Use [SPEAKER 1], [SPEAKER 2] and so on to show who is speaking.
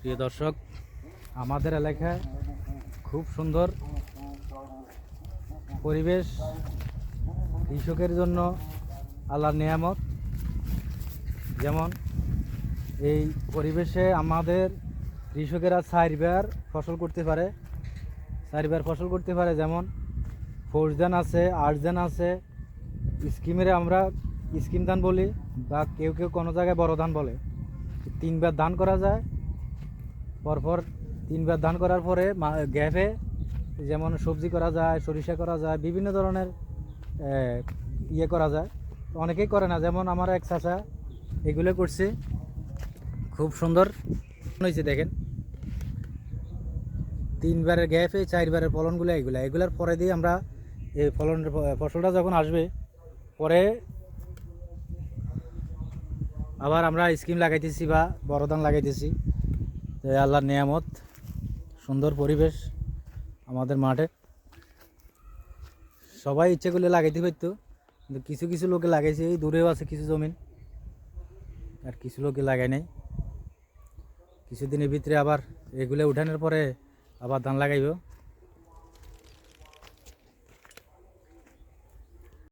[SPEAKER 1] প্রিয় দর্শক, আমাদের এলাকায় খুব সুন্দর পরিবেশ, কৃষকের জন্য আল্লাহর নিয়ামত। যেমন এই পরিবেশে আমাদের কৃষকেরা চারবার ফসল করতে পারে। চারবার ফসল করতে পারে, যেমন ফোর্সদান আছে আর্টদান আছে। স্কিমের আমরা স্কিম ধান বলি বা কেউ কেউ কোনো জায়গায় বড় ধান বলে। তিনবার ধান করা যায় পরপর তিনবার ধান করার পরে গ্যাপে যেমন সবজি করা যায়, সরিষা করা যায়, বিভিন্ন ধরনের ইয়ে করা যায়। অনেকেই করে না, যেমন আমার এক চাচা এগুলো করছে। খুব সুন্দর হয়েছে, দেখেন। তিনবারের গ্যাপে, চারবারের ফলনগুলো এগুলো। এগুলার পরে দিয়ে আমরা এই ফলনের ফসলটা যখন আসবে, পরে আবার আমরা স্কিম লাগাইতেছি বা বড় ধান লাগাইতেছি। তো আল্লাহর নিয়ামত, সুন্দর পরিবেশ আমাদের মাঠে। সবাই ইচ্ছে করলে লাগাইতে পারতো, কিন্তু কিছু কিছু লোকে লাগাইছে, এই দূরেও আছে কিছু জমিন, আর কিছু লোকে লাগাই নাই। কিছুদিনের ভিতরে আবার এগুলো উঠানোর পরে আবার ধান লাগাইব।